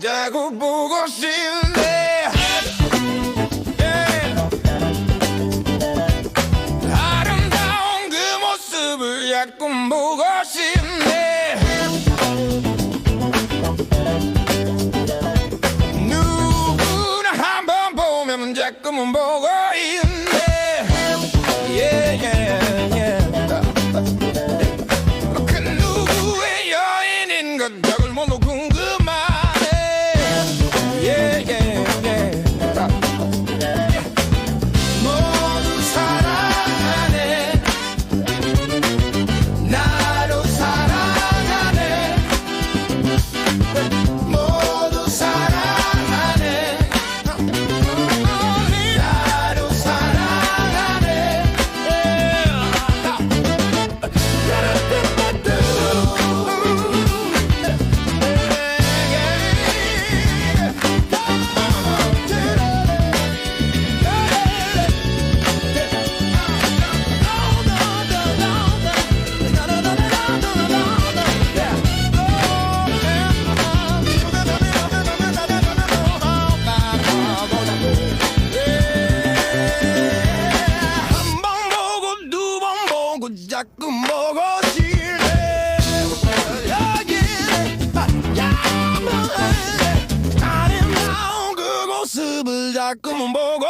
자꾸 보고 싶네 예. 아름다운 그 모습을 자꾸 보고 싶네. 누구나 한번 보면 자꾸만 보고 있네. Yeah, yeah, 보고 자꾸 보고 싶네 여기 아름다운 그 모습을 자꾸 보고